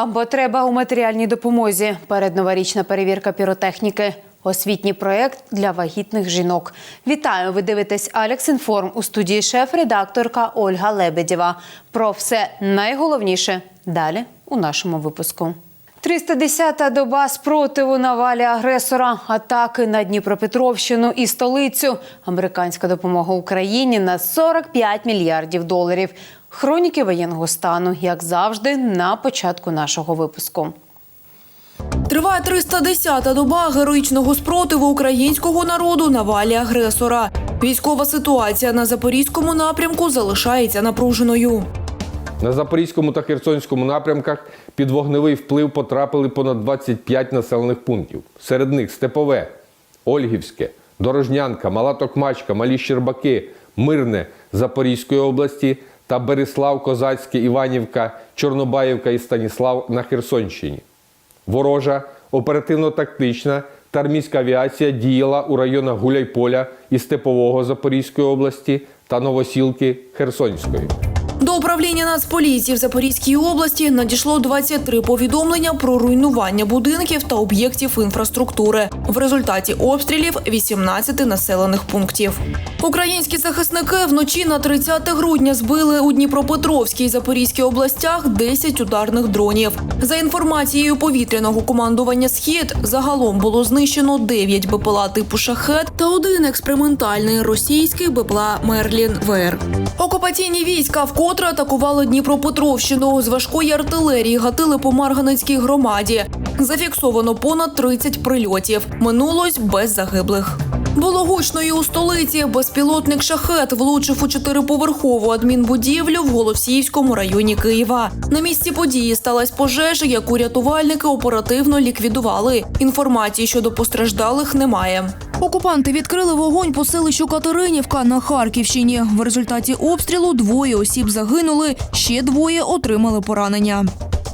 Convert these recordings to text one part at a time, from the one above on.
Ворога, бо треба у матеріальній допомозі. Передноворічна перевірка піротехніки. Освітній проєкт для вагітних жінок. Вітаю! Ви дивитесь Алекс Інформ у студії шеф-редакторка Ольга Лебедєва. Про все найголовніше далі у нашому випуску. 310-та доба спротиву на валі агресора, атаки на Дніпропетровщину і столицю. Американська допомога Україні на 45 мільярдів доларів. Хроніки воєнного стану, як завжди, на початку нашого випуску. Триває 310-та доба героїчного спротиву українського народу на валі агресора. Військова ситуація на запорізькому напрямку залишається напруженою. На Запорізькому та Херсонському напрямках під вогневий вплив потрапили понад 25 населених пунктів. Серед них Степове, Ольгівське, Дорожнянка, Мала Токмачка, Малі Щербаки, Мирне Запорізької області та Береслав, Козацьке, Іванівка, Чорнобаївка і Станіслав на Херсонщині. Ворожа оперативно-тактична та армійська авіація діяла у районах Гуляйполя і Степового Запорізької області та Новосілки Херсонської. До управління Нацполіції в Запорізькій області надійшло 23 повідомлення про руйнування будинків та об'єктів інфраструктури. В результаті обстрілів 18 населених пунктів. Українські захисники вночі на 30 грудня збили у Дніпропетровській і Запорізькій областях 10 ударних дронів. За інформацією повітряного командування Схід, загалом було знищено 9 БПЛА типу шахет та один експериментальний російський БПЛА Мерлін ВР. Окупаційні війська вкотре атакували Дніпропетровщину. З важкої артилерії гатили по Марганецькій громаді. Зафіксовано понад 30 прильотів. Минулось без загиблих. Було гучно і у столиці. Безпілотник шахет влучив у чотириповерхову адмінбудівлю в Голосіївському районі Києва. На місці події сталася пожежа, яку рятувальники оперативно ліквідували. Інформації щодо постраждалих немає. Окупанти відкрили вогонь по селищу Катеринівка на Харківщині. В результаті обстрілу двоє осіб загинули, ще двоє отримали поранення.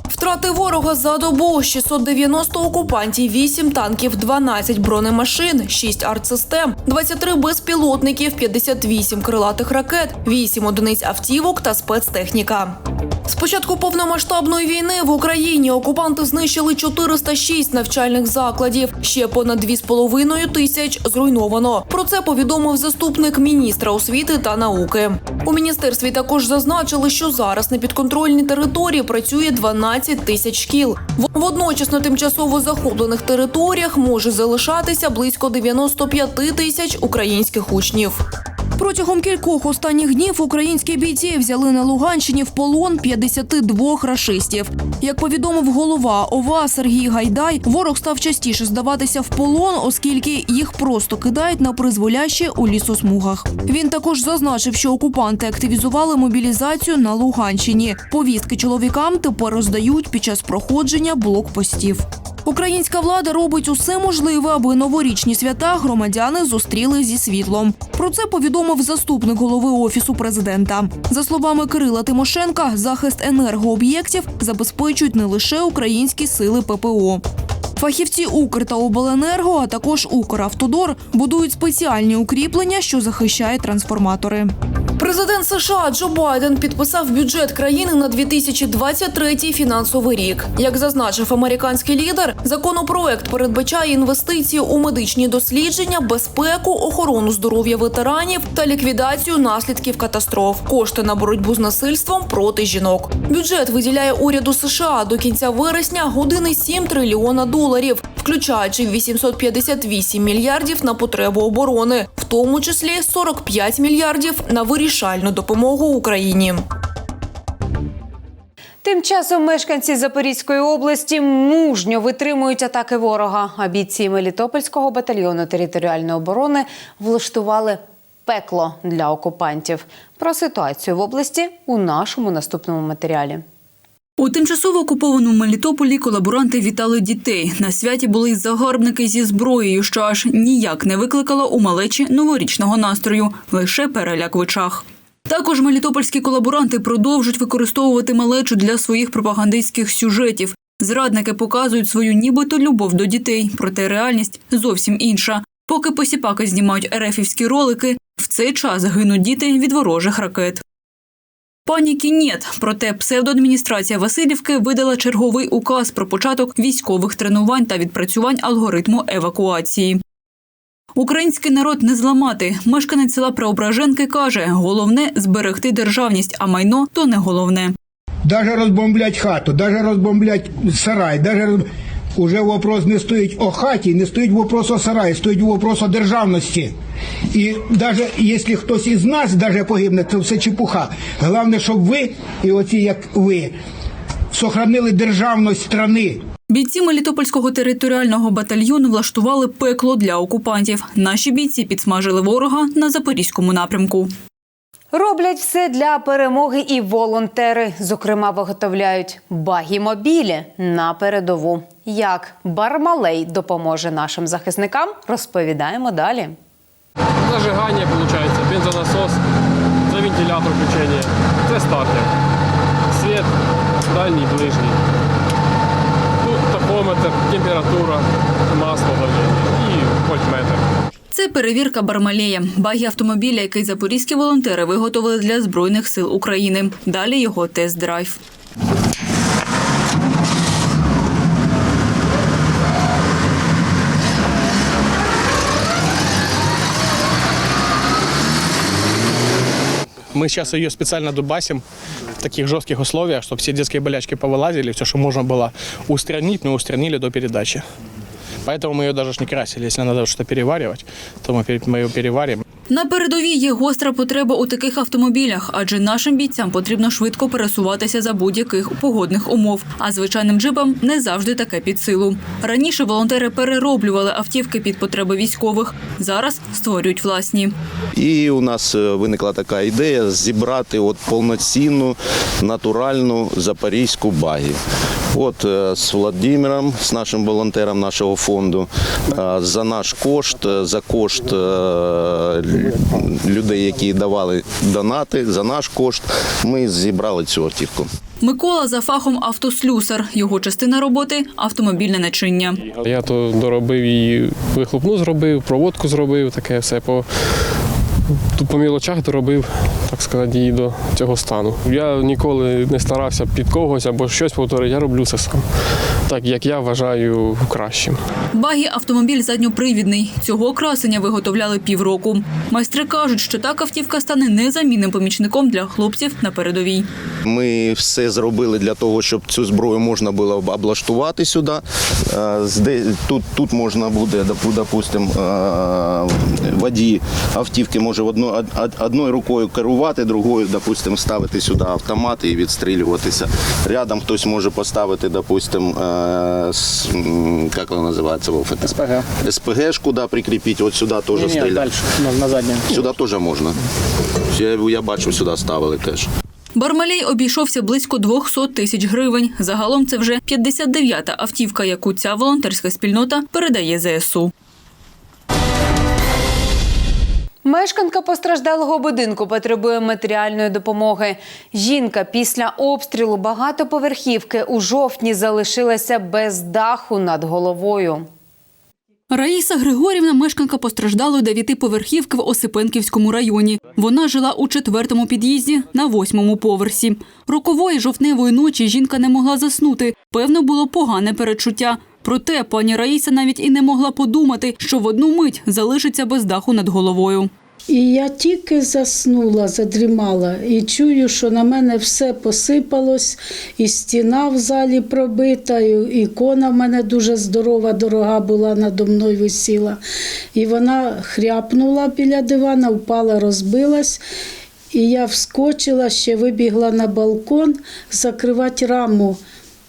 Втрати ворога за добу 690 окупантів, 8 танків, 12 бронемашин, 6 артсистем, 23 безпілотників, 58 крилатих ракет, 8 одиниць автівок та спецтехніка. З початку повномасштабної війни в Україні окупанти знищили 406 навчальних закладів. Ще понад 2,5 тисяч зруйновано. Про це повідомив заступник міністра освіти та науки. У міністерстві також зазначили, що зараз на підконтрольній території працює 12 тисяч шкіл. Водночас на тимчасово захоплених територіях може залишатися близько 95 тисяч українських учнів. Протягом кількох останніх днів українські бійці взяли на Луганщині в полон 52 рашистів. Як повідомив голова ОВА Сергій Гайдай, ворог став частіше здаватися в полон, оскільки їх просто кидають на призволяще у лісосмугах. Він також зазначив, що окупанти активізували мобілізацію на Луганщині. Повістки чоловікам тепер роздають під час проходження блокпостів. Українська влада робить усе можливе, аби новорічні свята громадяни зустріли зі світлом. Про це повідомив заступник голови офісу президента. За словами Кирила Тимошенка, захист енергооб'єктів забезпечують не лише українські сили ППО. Фахівці Укр та Обленерго, а також Укравтодор будують спеціальні укріплення, що захищають трансформатори. Президент США Джо Байден підписав бюджет країни на 2023 фінансовий рік. Як зазначив американський лідер, законопроект передбачає інвестиції у медичні дослідження, безпеку, охорону здоров'я ветеранів та ліквідацію наслідків катастроф. Кошти на боротьбу з насильством проти жінок. Бюджет виділяє уряду США до кінця вересня 1,7 трильйона доларів, включаючи 858 мільярдів на потребу оборони, в тому числі 45 мільярдів на вирішальну допомогу Україні. Тим часом мешканці Запорізької області мужньо витримують атаки ворога. А бійці Мелітопольського батальйону територіальної оборони влаштували пекло для окупантів. Про ситуацію в області у нашому наступному матеріалі. У тимчасово окупованому Мелітополі колаборанти вітали дітей. На святі були загарбники зі зброєю, що аж ніяк не викликало у малечі новорічного настрою, лише переляк в очах. Також мелітопольські колаборанти продовжують використовувати малечу для своїх пропагандистських сюжетів. Зрадники показують свою нібито любов до дітей, проте реальність зовсім інша. Поки посіпаки знімають ерефівські ролики, в цей час гинуть діти від ворожих ракет. Паніки нет. Проте псевдоадміністрація Васильівки видала черговий указ про початок військових тренувань та відпрацювань алгоритму евакуації. Український народ не зламати. Мешканець села Преображенки каже: головне зберегти державність, а майно то не головне. Даже розбомблять хату, даже розбомблять сарай, даже. Уже вопрос не стоїть о хаті, не стоїть вопрос о сараї, стоїть вопрос о державності. І навіть якщо хтось із нас даже погибне, це все чепуха. Головне, щоб ви, і оці як ви, сохранили державність страни. Бійці Мелітопольського територіального батальйону влаштували пекло для окупантів. Наші бійці підсмажили ворога на запорізькому напрямку. Роблять все для перемоги і волонтери. Зокрема, виготовляють багі-мобілі на передову. Як Бармалей допоможе нашим захисникам, розповідаємо далі. Зажигання, получается, бензонасос, це вентилятор включення, це стартер. Світ дальній, ближній. Тут тахометр, температура, масло давлення і вольтметр. Це перевірка Бармалея, багі автомобіля, який запорізькі волонтери виготовили для збройних сил України. Далі його тест-драйв. Мы сейчас ее специально дубасим в таких жестких условиях, чтобы все детские болячки повылазили, все, что можно было устранить, мы устранили до передачи. Поэтому мы ее даже не красили. Если надо что-то переваривать, то мы ее переварим. На передовій є гостра потреба у таких автомобілях, адже нашим бійцям потрібно швидко пересуватися за будь-яких погодних умов. А звичайним джипам не завжди таке під силу. Раніше волонтери перероблювали автівки під потреби військових. Зараз створюють власні. І у нас е, виникла така ідея зібрати от повноцінну натуральну запорізьку багі. От е, з Владимиром, з нашим волонтером нашого фонду, е, за наш кошт, е, за кошт людей, які давали донати, за наш кошт, ми зібрали цю автівку. Микола за фахом автослюсар. Його частина роботи автомобільне начиння. Я то доробив і вихлопну зробив, проводку зробив, таке все по, тут по мілочах доробив, так сказати, її до цього стану. Я ніколи не старався під когось або щось повторити, я роблю це сам. Так як я вважаю кращим. Багі автомобіль задньопривідний. Цього красення виготовляли півроку. Майстри кажуть, що так автівка стане незамінним помічником для хлопців на передовій. Ми все зробили для того, щоб цю зброю можна було облаштувати сюди. Е, зде- Тут, тут можна буде, допу- допустим, е, водій автівки може одно- од- од- одною рукою керувати, другою, допустим, ставити сюди автомат і відстрілюватися. Рядом хтось може поставити, допустим, м, як вона називається? Вов? СПГ. СПГшку да, прикрепить, от сюди теж Не, стріляти. дальше, на, на заднем. Сюди теж можна. Я, я бачу, сюди ставили теж. Бармалей обійшовся близько 200 тисяч гривень. Загалом це вже 59-та автівка, яку ця волонтерська спільнота передає ЗСУ. Мешканка постраждалого будинку потребує матеріальної допомоги. Жінка після обстрілу багатоповерхівки у жовтні залишилася без даху над головою. Раїса Григорівна – мешканка постраждалої дев'ятиповерхівки в Осипенківському районі. Вона жила у четвертому під'їзді на восьмому поверсі. Рокової жовтневої ночі жінка не могла заснути. Певно, було погане передчуття. Проте пані Раїса навіть і не могла подумати, що в одну мить залишиться без даху над головою. І я тільки заснула, задрімала, і чую, що на мене все посипалось, і стіна в залі пробита, і ікона в мене дуже здорова, дорога була надо мною висіла. І вона хряпнула біля дивана, впала, розбилась. І я вскочила, ще вибігла на балкон закривати раму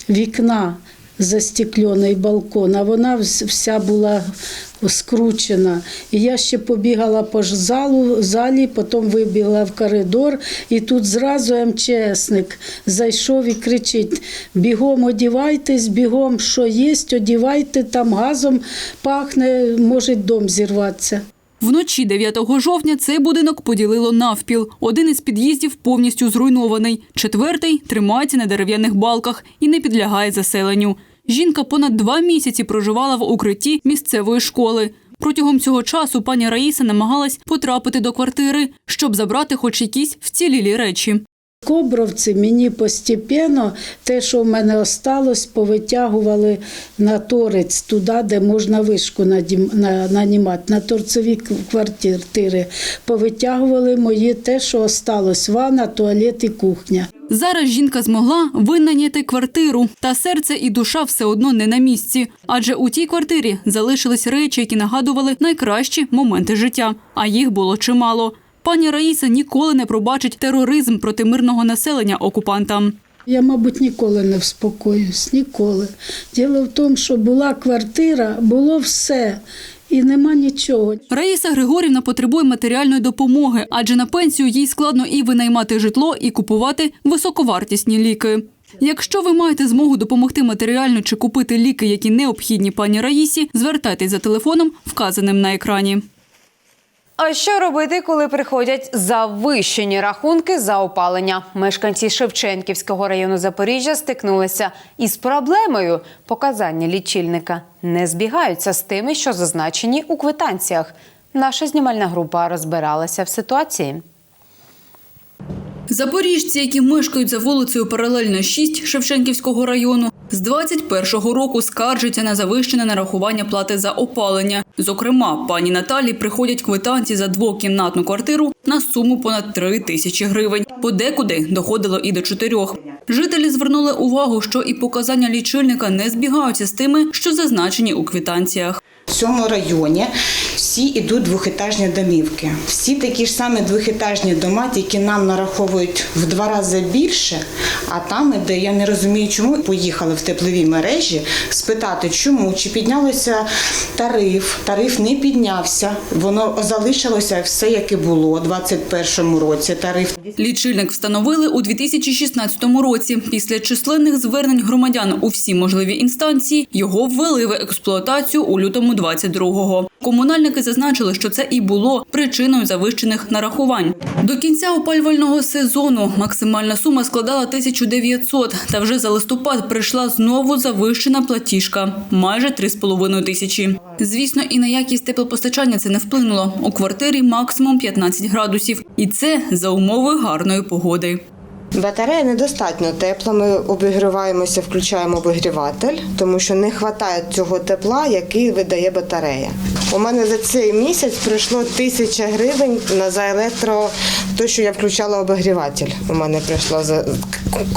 вікна застеклений балкон, а вона вся була скручена. І я ще побігала по залу, залі, потім вибігла в коридор, і тут зразу МЧСник зайшов і кричить: бігом одівайтесь, бігом, що є, одівайте, там газом пахне, може дом зірватися. Вночі 9 жовтня цей будинок поділило навпіл. Один із під'їздів повністю зруйнований. Четвертий тримається на дерев'яних балках і не підлягає заселенню. Жінка понад два місяці проживала в укритті місцевої школи. Протягом цього часу пані Раїса намагалась потрапити до квартири, щоб забрати хоч якісь вцілілі речі. Кобровці мені постепенно те, що в мене осталось, повитягували на торець туди, де можна вишку нанімати, на торцеві квартири. Повитягували мої те, що осталось, ванна, туалет і кухня. Зараз жінка змогла винайняти квартиру, та серце і душа все одно не на місці. Адже у тій квартирі залишились речі, які нагадували найкращі моменти життя, а їх було чимало. Пані Раїса ніколи не пробачить тероризм проти мирного населення окупантам. Я, мабуть, ніколи не вспокоюсь, ніколи. Діло в тому, що була квартира, було все, і нема нічого. Раїса Григорівна потребує матеріальної допомоги, адже на пенсію їй складно і винаймати житло, і купувати високовартісні ліки. Якщо ви маєте змогу допомогти матеріально чи купити ліки, які необхідні пані Раїсі, звертайтесь за телефоном, вказаним на екрані. А що робити, коли приходять завищені рахунки за опалення? Мешканці Шевченківського району Запоріжжя стикнулися із проблемою. Показання лічильника не збігаються з тими, що зазначені у квитанціях. Наша знімальна група розбиралася в ситуації. Запоріжці, які мешкають за вулицею Паралельна 6 Шевченківського району, з 21-го року скаржаться на завищене нарахування плати за опалення. Зокрема, пані Наталі приходять квитанції за двокімнатну квартиру на суму понад 3 тисячі гривень. Подекуди доходило і до чотирьох. Жителі звернули увагу, що і показання лічильника не збігаються з тими, що зазначені у квитанціях. В цьому районі всі йдуть двохетажні домівки. Всі такі ж самі двохетажні дома, тільки нам нараховують в два рази більше. А там, де я не розумію, чому поїхали в теплові мережі спитати, чому чи піднялося тариф. Тариф не піднявся. Воно залишилося все, як і було у 2021 році. Тариф Лічильник встановили у 2016 році. Після численних звернень громадян у всі можливі інстанції його ввели в експлуатацію у лютому 22-го. Комунальники зазначили, що це і було причиною завищених нарахувань. До кінця опалювального сезону максимальна сума складала 1900, та вже за листопад прийшла знову завищена платіжка – майже 3,5 тисячі. Звісно, і на якість теплопостачання це не вплинуло. У квартирі максимум 15 градусів. І це за умови гарної погоди. Батарея недостатньо тепла. Ми обігріваємося, включаємо обігріватель, тому що не вистачає цього тепла, який видає батарея. У мене за цей місяць прийшло тисяча гривень на за електро, то що я включала обігріватель. У мене прийшло за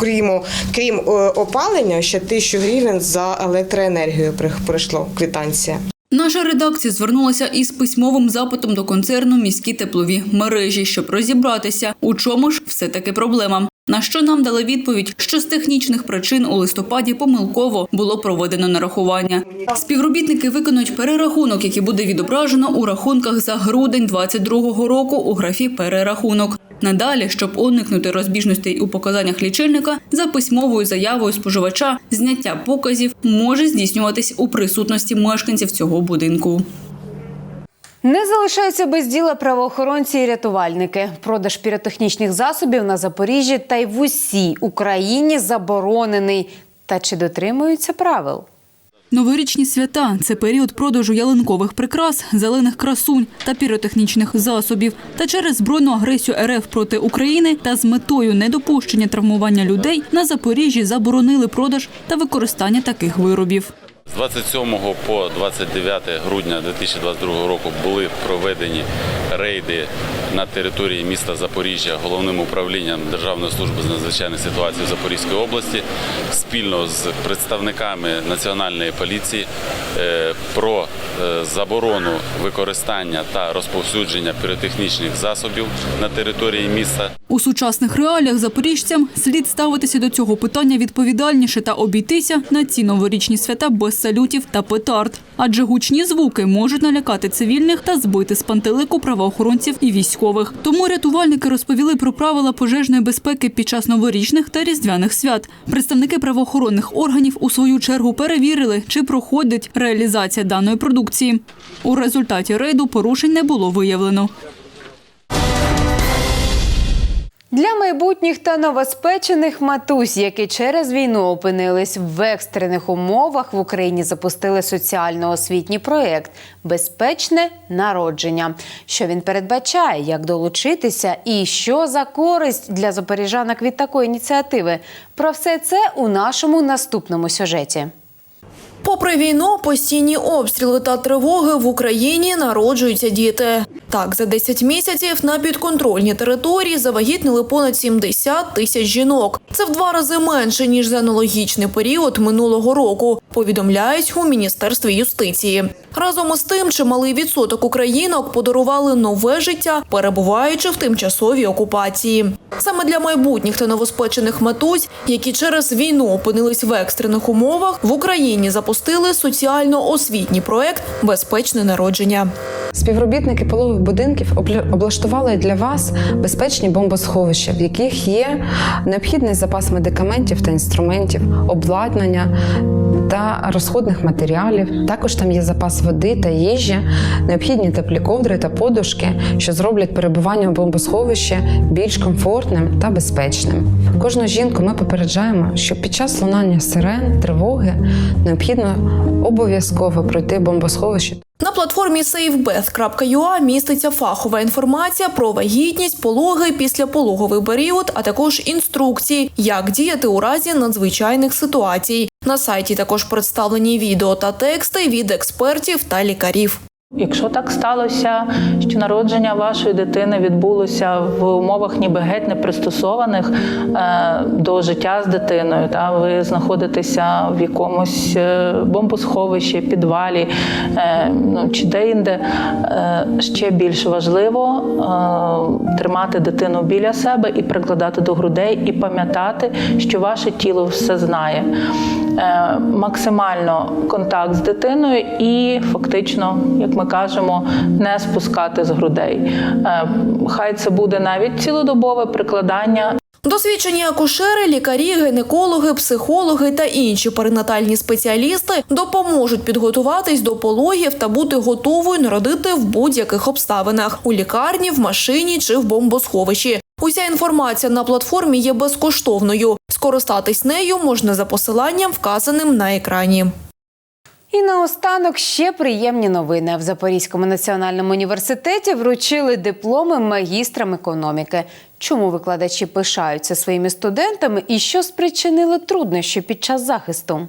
крім, крім е, опалення, ще тисячу гривень за електроенергію при- прийшло квитанція. Наша редакція звернулася із письмовим запитом до концерну міські теплові мережі, щоб розібратися, у чому ж все таки проблема. На що нам дали відповідь, що з технічних причин у листопаді помилково було проведено нарахування. Співробітники виконують перерахунок, який буде відображено у рахунках за грудень 22-го року у графі перерахунок. Надалі, щоб уникнути розбіжностей у показаннях лічильника, за письмовою заявою споживача зняття показів може здійснюватись у присутності мешканців цього будинку. Не залишаються без діла правоохоронці і рятувальники. Продаж піротехнічних засобів на Запоріжжі та й в усій Україні заборонений. Та чи дотримуються правил? Новорічні свята це період продажу ялинкових прикрас, зелених красунь та піротехнічних засобів. Та через збройну агресію РФ проти України та з метою недопущення травмування людей на Запоріжжі заборонили продаж та використання таких виробів. З 27 по 29 грудня 2022 року були проведені рейди на території міста Запоріжжя головним управлінням Державної служби з надзвичайних ситуацій Запорізької області спільно з представниками національної поліції е, про е, заборону використання та розповсюдження піротехнічних засобів на території міста. У сучасних реаліях запоріжцям слід ставитися до цього питання відповідальніше та обійтися на ці новорічні свята без салютів та петард. Адже гучні звуки можуть налякати цивільних та збити з пантелику правоохоронців і військових. Тому рятувальники розповіли про правила пожежної безпеки під час новорічних та різдвяних свят. Представники правоохоронних органів у свою чергу перевірили, чи проходить реалізація даної продукції. У результаті рейду порушень не було виявлено. Для майбутніх та новоспечених матусь, які через війну опинились в екстрених умовах, в Україні запустили соціально-освітній проєкт Безпечне народження. Що він передбачає, як долучитися і що за користь для запоріжанок від такої ініціативи? Про все це у нашому наступному сюжеті. Попри війну, постійні обстріли та тривоги в Україні народжуються діти. Так, за 10 місяців на підконтрольній території завагітнили понад 70 тисяч жінок. Це в два рази менше ніж за аналогічний період минулого року. Повідомляють у міністерстві юстиції. Разом із тим, чималий відсоток українок подарували нове життя, перебуваючи в тимчасовій окупації. Саме для майбутніх та новоспечених матусь, які через війну опинились в екстрених умовах, в Україні запустили соціально-освітній проект Безпечне народження. Співробітники пологових будинків облаштували для вас безпечні бомбосховища, в яких є необхідний запас медикаментів та інструментів, обладнання та розходних матеріалів. Також там є запас води та їжі, необхідні теплі ковдри та подушки, що зроблять перебування у бомбосховищі більш комфортним та безпечним. Кожну жінку ми попереджаємо, що під час лунання сирен, тривоги необхідно обов'язково пройти бомбосховище На платформі safebeth.ua міститься фахова інформація про вагітність, пологи, післяпологовий період, а також інструкції, як діяти у разі надзвичайних ситуацій. На сайті також представлені відео та тексти від експертів та лікарів. Якщо так сталося, що народження вашої дитини відбулося в умовах ніби геть не пристосованих е, до життя з дитиною, та ви знаходитеся в якомусь е, бомбосховищі, підвалі е, ну, чи де-інде, ще більш важливо тримати дитину біля себе і прикладати до грудей, і пам'ятати, що ваше тіло все знає. Максимально контакт з дитиною і фактично, як ми кажемо, не спускати з грудей. Е, Хай це буде навіть цілодобове прикладання Досвідчені акушери, лікарі, гінекологи, психологи та інші перинатальні спеціалісти допоможуть підготуватись до пологів та бути готовою народити в будь-яких обставинах у лікарні, в машині чи в бомбосховищі. Уся інформація на платформі є безкоштовною. Скористатись нею можна за посиланням, вказаним на екрані. І наостанок ще приємні новини. В Запорізькому національному університеті вручили дипломи магістрам економіки. Чому викладачі пишаються своїми студентами і що спричинило труднощі під час захисту?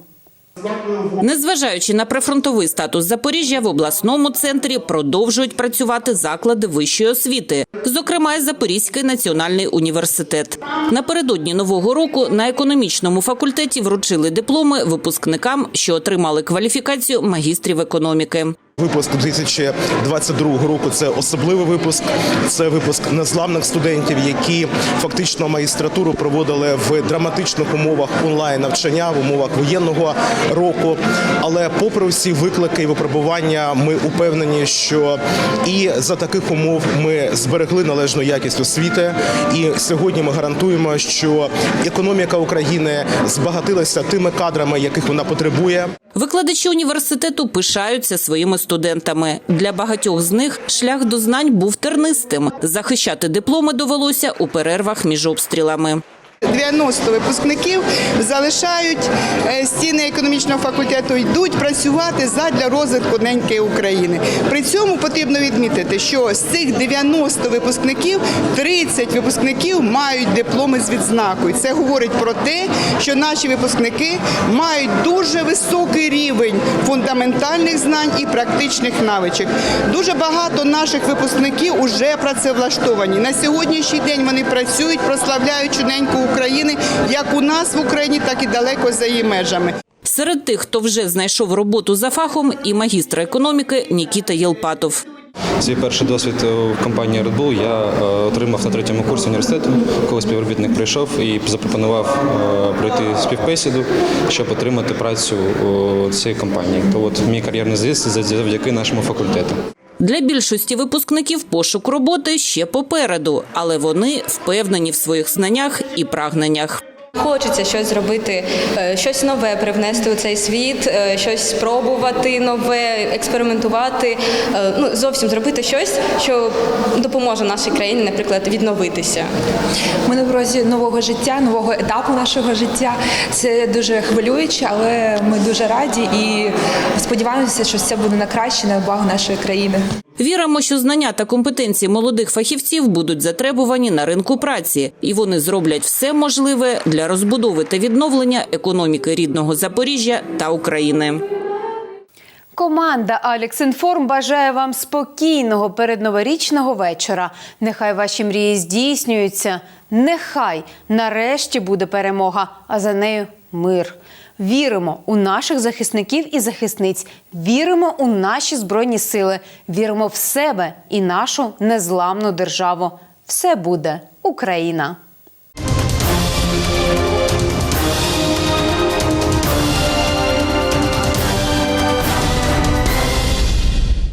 Незважаючи на прифронтовий статус Запоріжжя, в обласному центрі продовжують працювати заклади вищої освіти, зокрема Запорізький національний університет. Напередодні нового року на економічному факультеті вручили дипломи випускникам, що отримали кваліфікацію магістрів економіки. Випуск 2022 року це особливий випуск. Це випуск незламних студентів, які фактично магістратуру проводили в драматичних умовах онлайн навчання в умовах воєнного року. Але, попри всі виклики і випробування, ми упевнені, що і за таких умов ми зберегли належну якість освіти. І сьогодні ми гарантуємо, що економіка України збагатилася тими кадрами, яких вона потребує. Викладачі університету пишаються своїми студентами. Для багатьох з них шлях до знань був тернистим. Захищати дипломи довелося у перервах між обстрілами. 90 випускників залишають е, стіни економічного факультету, йдуть працювати задля розвитку неньки України. При цьому потрібно відмітити, що з цих 90 випускників 30 випускників мають дипломи з відзнакою. Це говорить про те, що наші випускники мають дуже високий рівень фундаментальних знань і практичних навичок. Дуже багато наших випускників уже працевлаштовані. На сьогоднішній день вони працюють, прославляють неньку України як у нас в Україні, так і далеко за її межами. Серед тих, хто вже знайшов роботу за фахом, і магістр економіки Нікіта Єлпатов. Свій перший досвід в компанії Red Bull я е, отримав на третьому курсі університету, коли співробітник прийшов і запропонував е, пройти співбесіду, щоб отримати працю у цій компанії. То от мій кар'єрний зріст завдяки нашому факультету. Для більшості випускників пошук роботи ще попереду, але вони впевнені в своїх знаннях і прагненнях. Хочеться щось зробити, е, щось нове привнести у цей світ, е, щось спробувати нове, експериментувати. е, Ну зовсім зробити щось, що допоможе нашій країні, наприклад, відновитися. Ми на порозі нового життя, нового етапу нашого життя. Це дуже хвилююче, але ми дуже раді і сподіваємося, що все буде на краще на благо нашої країни. Віримо, що знання та компетенції молодих фахівців будуть затребувані на ринку праці, і вони зроблять все можливе для розбудови та відновлення економіки рідного Запоріжжя та України. Команда Алекс Інформ бажає вам спокійного передноворічного вечора. Нехай ваші мрії здійснюються. Нехай нарешті буде перемога, а за нею мир. Віримо у наших захисників і захисниць. Віримо у наші збройні сили. Віримо в себе і нашу незламну державу. Все буде Україна!